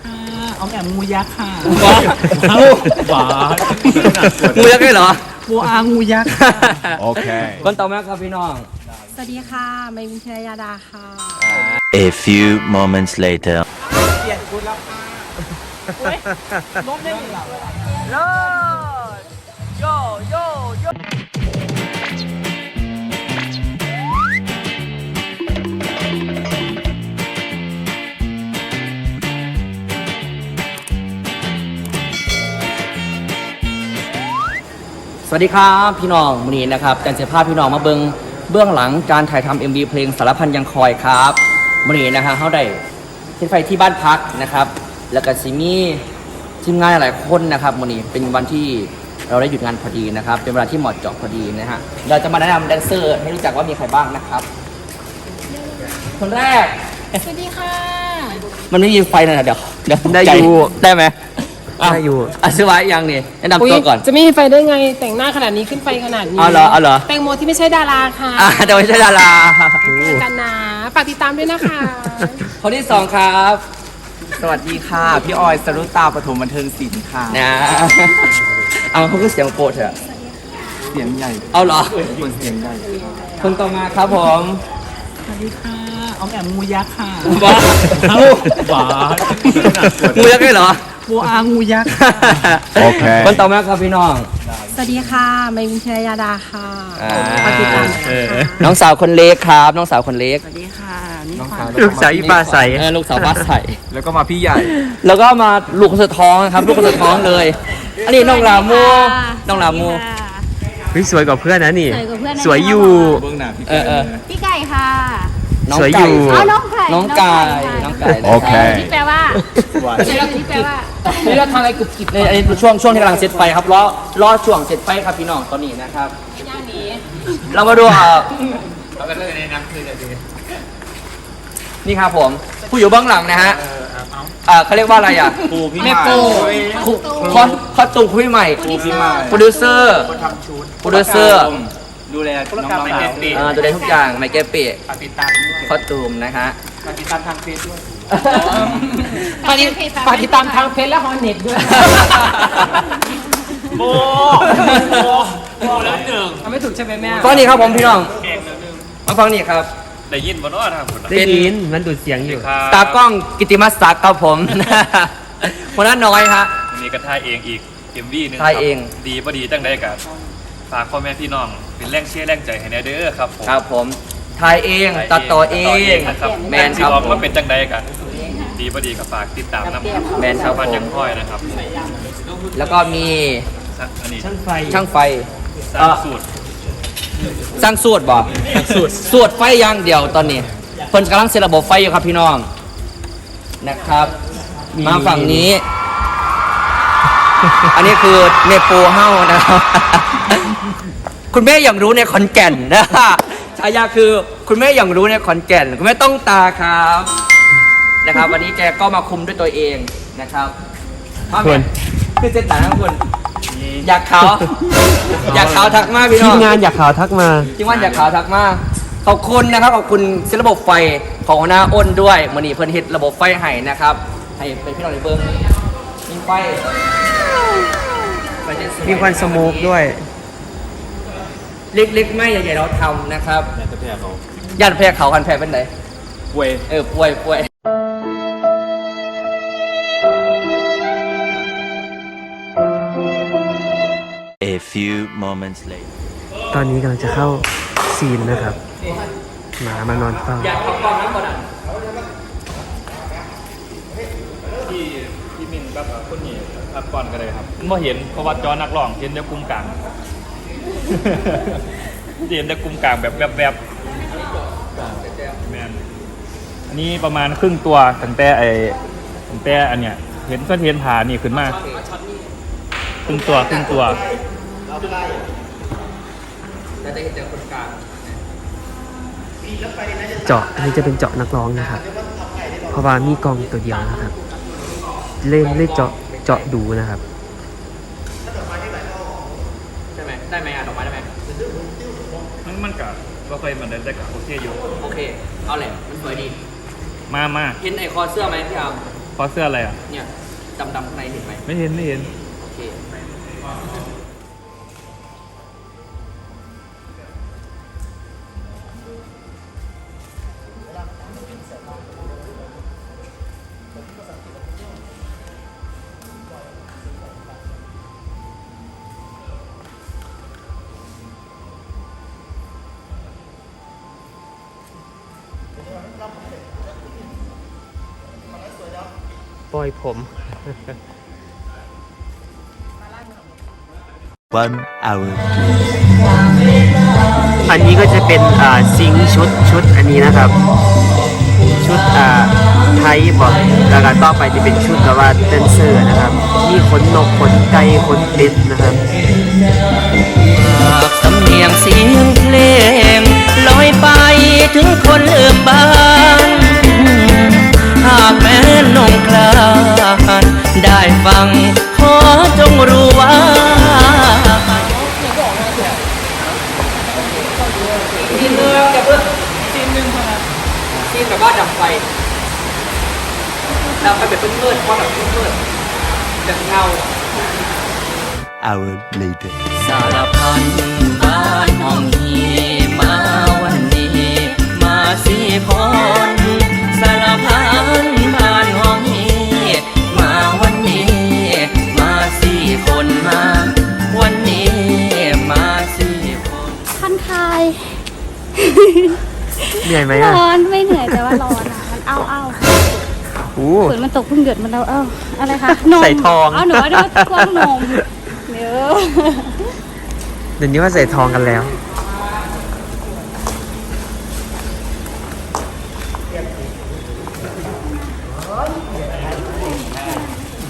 ค่ะเอาแหม่มงูยักษ์ค่ะเอาหวานงูยักษ์ได้เหรอบัวอางูยักษ์ Okay. คนต่อมาครับพี่น้อง สวัสดีค่ะไมวินเชยยาดาค่ะ A few moments later. สวั สดีครับพี่น้องวันนี้นะครับการเสียภาพพี่น้องมาเบิงเบื้องหลังการถ่ายทำ MV เพลงสารพันยังคอยครับวันนี้นะครับเขาได้ขึ้นไปที่บ้านพักนะครับ แล้วก็ซิมีทีมงานหลายคนนะครับวันนี้เป็นวันที่เราได้หยุดงานพอดีนะครับ เป็นเวลาที่เหมาะเจาะพอดีนะฮะเราจะมาแนะนำแดนเซอร์ให้รู้จักว่ามีใครบ้างนะครับคนแรกสวัสดีค่ะ มันไม่มีไฟนะเดี๋ยวเดี๋ยวได้อยู่ได้ไหม ได้อยู่อะซื้อไว้ยังนี่แนะนำตัวก่อน จะไม่มีไฟได้ไงแต่งหน้าขนาดนี้ขึ้นไฟขนาดนี้เอาเหรอเอาเหรอ แตงโมที่ไม่ใช่ดาราค่ะอะเดี๋ยวไม่ใช่ดารากันนะฝากติดตามด้วยนะคะ คนที่สองครับสวัสดีค่ะ พี่ออยสรุตาปฐมบันเทิงศิลป์ค่ะ นะเอาเขาคือเสียงโปรดเถอะเสียงใหญ่เอาเหรอคนเสียงใหญ่คนต่อมาครับผมสวัสดีค่ะเอาแหม่มงูยักษ์ค่ะว้าเอาหวานงูยักษ์ได้เหรอ บัวอางูยักษ์ โอเค คนต่อมาครับพี่น้อง สวัสดีค่ะไมวินเชยยาดาค่ะอ่าฝากติดตามด้วยนะคะน้องสาวคนเล็กครับ น้องสาวคนเล็กสวัสดีค่ะนี่ขวัญลูกสาวอีปลาใส เออลูกสาวฟ้าใส แล้วก็มาพี่ใหญ่ แล้วก็มาลูกคนสุดท้องนะครับ ลูกคนสุดท้องเลย อันนี้น้องลามูน้องลามูเฮ้ยสวยกว่าเพื่อนนะนี่ สวยกว่าเพื่อนนะ สวยอยู่ เบื้องหน้าพี่เออเออ พี่ไก่ค่ะ น้องสวยอยู่ไก่อ๋อน้องไก่น้องไก่น้องไก่โอเค ที่แปลว่าที่แปลว่า นี่เราทำอะไรกรุบกริบในอันนี้ช่วงช่วงที่กำลังเซตไฟครับล้อล้อช่วงเซตไฟครับพี่น้องตอนนี้นะครับ ย่างนี้เรามาดูอะนี่ครับผม ผู้อยู่เบื้องหลังนะฮะอ่าเขาเรียกว่าอะไรอะปูพี่แม่ใหโป้คอนคอสตูมคุยใหม่ปูพี่ใหม่โปรดิวเซอร์โปรดิวเซอร์ ดูแลน้องๆสาวอ่าดูได้ทุกอย่างไมเกลเปียติดตามด้วยคอสตูมนะฮะติดตามทางเฟซด้วย ฝากฝากติดตามทางเพจและฮอนเน็ตด้วยโบโบแล้วหนึ่งทำไม่ถูกใช่ไหมแม่ฟังนี่ครับผมพี่น้องมาฟังนี่ครับได้ยินบ่เนาะทางคุณได้ยินมันดูดเสียงอยู่ครับตากล้องกิติมาศักดิ์ครับผมคนนั้นน้อยฮะวันนี้ก็ถ่ายเองอีก MV หนึงถ่ายเองครับดีบ่ดีจังไดกัน ฝากพ่อแม่พี่น้อง เป็นแรงเชียร์แรงใจให้แน่เด้อครับผมครับผมถ่ายเองตัดต่อเองนะครับแมนครับสิออกผมมาเป็นจังไดกันดีบ่ดีก็ฝากติดตามนำแมนครับพันผมยังค่อยนะครับ แล้วก็มีอันนี้ช่างไฟช่างไฟสร้างสูตรสร้างสวดบ่สวดสวดไฟอย่างเดียวตอนนี้เพิ่นกำลังเซตระบบไฟอยู่ครับพี่น้องนะครับ มาฝั่งนี้ อันนี้คือเนโปเฮานะครับ คุณแม่อย่างรู้ในขอนแก่นนะฉายาคือคุณแม่อย่างรู้ในขอนแก่น คุณแม่ต้องตาครับนะครับ วันนี้แกก็มาคุมด้วยตัวเองนะครับมาคุณคือเจ็ดหนังของคุณอยากขาวอยากขาวทักมากพี่น้ทีองมงานอยากข่าวทักมาที่ว่าอยากขาวทักมากขอบคุณนะครับขอบคุณเส้นระบบไฟของหัวหน้าอ้นด้วยมันนี่เพิ่นเฮ็ดระบบไฟให้นะครับ ให้เป็นพี่น้องในเบิ้งมีไฟไฟเจ็ดสีมีควันสโมกด้วย เล็กๆไม่ใหญ่ๆเราทำนะครับแต่จะแพ้เขาย่านแพ้เขากันแพ้เป็นไหนเว้ยเออป่วยป่วย A few moments later. ตอนนี้กำลังจะเข้าซีนนะครับ หมามานอนเฝ้า อยากขับกล้องน้ำก่อนอะที่ที่มินกับคนนี้อัดก่อนก็ได้ครับบ่เห็นเพราะว่าจอนักร้องเห็นแต่กลุ่มกลาง เห็นแต่กลุ่มกลางแบบแบบแบบแมนอันนี้ประมาณครึ่งตัวตั้งแต่ไอ้ตั้งแต่อันเนี้ยเห็นเส้นเห็นผ่านี่ขึ้นมาครึ่งตัวครึ่งตัวแต่จะเห็นแต่คนกลางเจาะอันนี้จะเป็นเจาะนักร้องนะครับ เพราะว่ามีกล้องตัวเดียวนะครับ เล่นเล่นเจาะเจาะดูนะครับ ใช่ไหมได้ไหมอะดอกไม้ได้ไหม มันมันกับว่าเคยมันเดินได้กับโอเคอยู่โอเค เอาแหละ มันสวยดี มามาเห็นไอคอเสื้อไหมพี่อามคอเสื้ออะไรอะ เนี่ยดำๆข้างในเห็นไหมไม่เห็นไม่เห็น ปล่อยผม One hour. อันนี้ก็จะเป็นอ่าซิงค์ชุดชุดอันนี้นะครับ ชุดอ่าไทยบอกแล้วก็ต่อไปจะเป็นชุดแบบว่าแดนเซอร์นะครับ มีขนนกขนไก่ขนเป็ดนะครับสำเนียงเสียงเพลงลอยไปถึงคนเอื่มบ้าน เหนื่อยไหมอะร้อนไม่เหนื่อยแต่ว่าร้อนอะมันเอาเอาโอ้ฝนมันตกเพิ่งหยดมันเอาเอาอะไรคะนมใส่ทองเอาหนูว่าดูว่ากล้องนมเดี๋ยวเดี๋ยวนี้ว่าใส่ทองกันแล้ว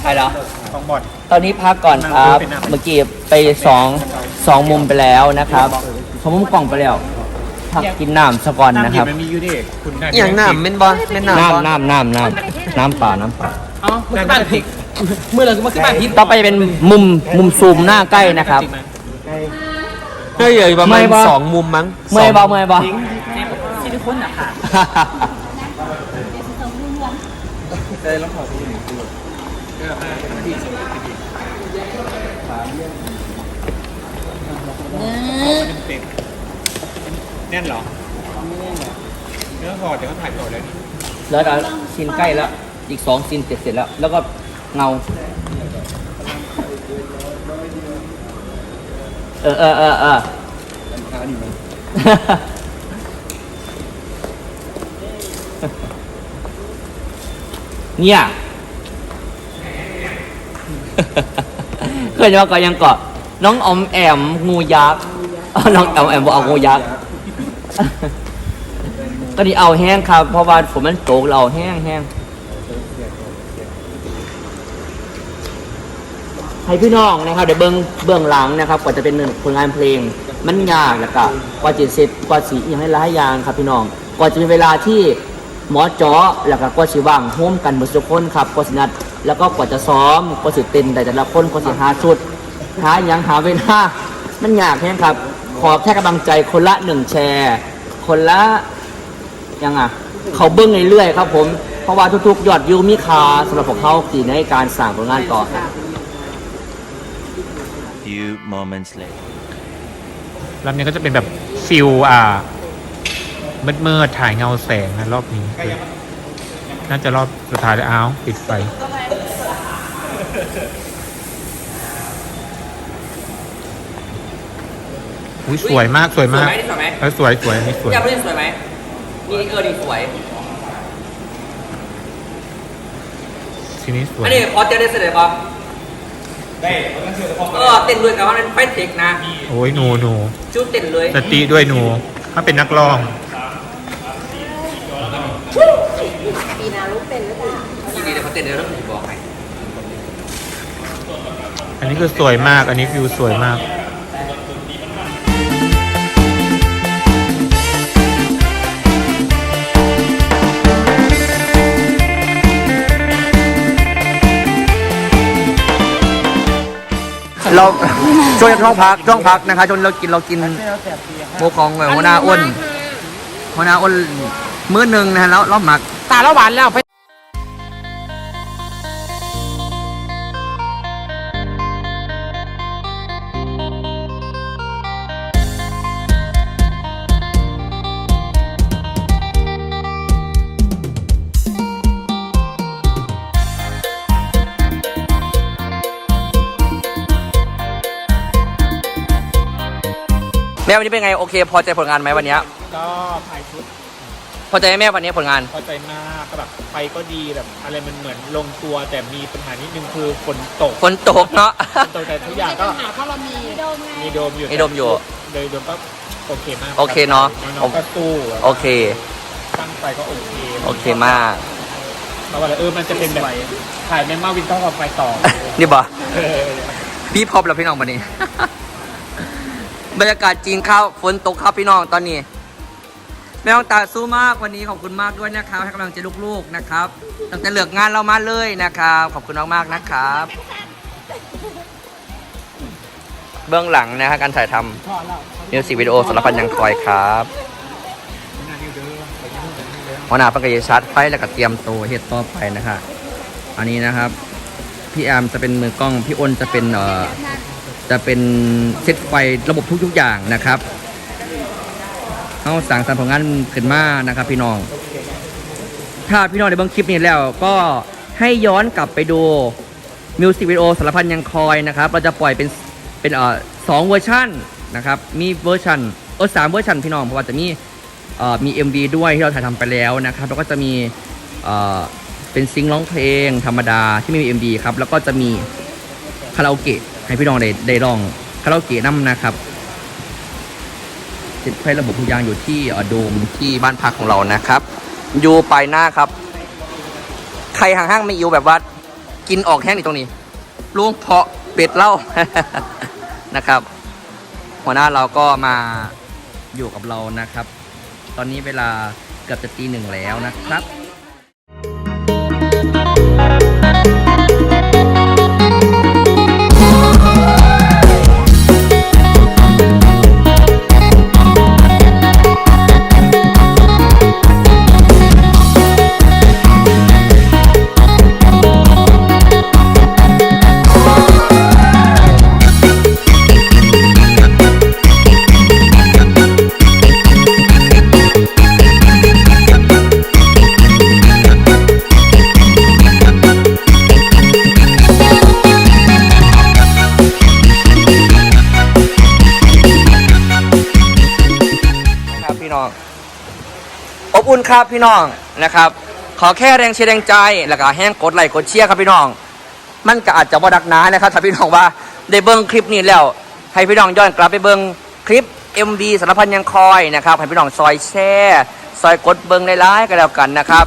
ใช่แล้วตอนนี้พักก่อนครับ เมื่อกี้ไปสองสองมุมไปแล้วนะครับสองมุมกล่องไปแล้ว พักกินน้ำสะก่อนนะครับมันมีอยู่ดิคุณได้อย่างน้ำเม่นบอลเม่นน้ำบอลน้ำน้ำน้ำน้ำน้ำเปล่าน้ำเปล่าอ๋อมันคือบ้านผิดเมื่อเรามันคือบ้านผิดต่อไปจะเป็นมุมมุมซูมหน้าใกล้นะครับ เฮ้ยอยู่ประมาณเมื่อยปะสองมุมมั้งเมื่อยเบาเมื่อยเบาซิลิโคนอะค่ะ แน่นเหรอเนื้อหอดเดี๋ยวเขาถ่ายก่อนเลยแล้วก็ซีนใกล้แล้ว อีกสองซีนเสร็จเสร็จแล้ว แล้วก็เงา เออเออเออเออเนี่ย เคยจะว่าก็ยังเกาะน้องออมแอมงูยักษ์อ้าวน้องออมแอมบอกเอางูยักษ์ ก็ดีเอาแห้งครับ เพราะว่าผมมันโตกเราแห้งแห้งให้พี่น้องนะครับเดี๋ยวเบื้องเบื้องหลังนะครับ กว่าจะเป็นหนึ่งผลงานเพลง มันยากแล้วก็กว่าจะเสร็จกว่าสีอย่างให้หลายอย่างครับพี่น้องกว่าจะมีเวลาที่หมอจาะแล้วก็กว่าสิว่างโฮมกันหมดทุกคนครับกว่าสินัด แล้วก็กว่าจะซ้อมกว่าสิเต้นแต่แต่ละคนกว่าสิหาชุดหาอยังหาเวลามันยากแห้งครับ ขอแค่กำลังใจคนละหนึ่งแชร์ คนละยังอะเขาเบิ้งเรื่อยๆครับ ผม เพราะว่าทุกๆ ยอดวิวมีค่าสำหรับพวกเขาสี่ในการสั่งผลงานต่อครับ Few moments later. รอบนี้ก็จะเป็นแบบฟิลอ่ามืดมืดๆถ่ายเงาแสงนะรอบนี้คือน่าจะรอบสุดท้ายแล้วอ้าวปิดไฟ อุ้ยสวยมากสวยมากสวยไหมนี่สวยไหมเออสวยสวยอันนี้สวยอยากเล่นสวยไหมนี่เออนี่สวยทีนี้สวยอันนี้พอเจอได้เสด็จปะได้เออเต้นด้วยกับว่ามันไฟเทคนะ โอ้ยหนูหนูชุดเต้นเลยสติด้วยหนู ถ้าเป็นนักร้องทีนี้เดี๋ยวเขาเต้นเดี๋ยวเราผมบอกให้อันนี้คือสวยมาก อันนี้วิวสวยมาก เราช่วงช่วงพักช่วงพักนะคะจนเรากินเรากินโมของหัวหน้าอ้นหัวหน้าอ้นมื้อหนึ่งนะฮะแล้วรอบหมัก ตาแล้วหวานแล้ว ม่วันนี้เป็นไงโอเค พอใจผลงานไหมวันเนี้ยก็ถ่ายชุดพอใจไหมแม่วันนี้ผลงาน พอใจมากก็แบบไฟก็ดีแบบอะไรมันเหมือนลงตัวแต่มีปัญหานิดนึงคือฝนตกฝนตกเนาะ ฝนตกแต่ทุกอย่างก็เพราะเรามีโดมไงมีโดมอยู่มีโดมอยู่ โดยโดมก็โอเคมากโอเคเนอะ น้องๆก็สู้โอเคตั้งใจก็โอเคโอเคมาก เพราะว่าเออมันจะเป็นแบบถ่ายแมนมาวินต้องเอาไฟต่อ นี่บ่เออพี่พบแล้วพี่น้องวันนี้ บรรยากาศจีนข้าวฝนตกครับพี่น้องตอนนี้ แม่ต้องตาสู้มากวันนี้ขอบคุณมากด้วยนะครับ ให้กำลังใจลูกๆนะครับตั้งแต่เลือกงานเรามาเลยนะครับ ขอบคุณมากๆนะครับ เบื้องหลังนะฮะการถ่ายทำมิวสิกวิดีโอสารพันยังคอยครับหัวหน้าฟังกายชาร์จไฟแล้วก็เตรียมตัวเฮ็ดต่อไปนะฮะอันนี้นะครับ พี่แอมจะเป็นมือกล้อง พี่อ้นจะเป็นเอ่อ จะเป็นเซตไฟระบบทุกๆอย่างนะครับเอาสั่งสรรค์ผลงานขึ้นมานะครับ พี่น้อง ถ้าพี่น้องได้เบิ่งคลิปนี้แล้ว ก็ให้ย้อนกลับไปดูมิวสิกวิดีโอสารพันยังคอยนะครับ เราจะปล่อยเป็นเป็นเอ่อสองเวอร์ชันนะครับ มีเวอร์ชันเออสามเวอร์ชันพี่น้องเพราะว่าจะมีเอ่อมี MV ด้วยที่เราถ่ายทำไปแล้วนะครับ แล้วก็จะมีเอ่อเป็นซิงค์ร้องเพลงธรรมดาที่ไม่มี MD ครับ แล้วก็จะมีคาราโอเกะ ให้พี่น้องได้ได้ลองคาราโอเกะนั่นะครับติดไฟระบบทุกอย่างอยู่ที่โดมที่บ้านพักของเรานะครับ อยู่ปลายหน้าครับ ใครห่างๆไม่อยู่แบบว่า กินออกแห้งอยู่ตรงนี้ลุงเพาะเป็ดเล่านะครับ หัวหน้าเราก็มาอยู่กับเรานะครับ ตอนนี้เวลาเกือบจะตีหนึ่งแล้วนะครับ อบอุ่นครับพี่น้องนะครับ ขอแค่แรงเชียร์แรงใจแล้วก็แห้งกดไลค์กดเชียร์ครับพี่น้อง มันก็อาจจะบ่ดักน้านะครับถ้าพี่น้องว่าได้เบิ้งคลิปนี้แล้ว ให้พี่น้องย้อนกลับไปเบิ้งคลิป MV สารพันยังคอยนะครับให้พี่น้องซอยแช่ซอยกดเบิ้งในไลน์ก็แล้วกันนะครับ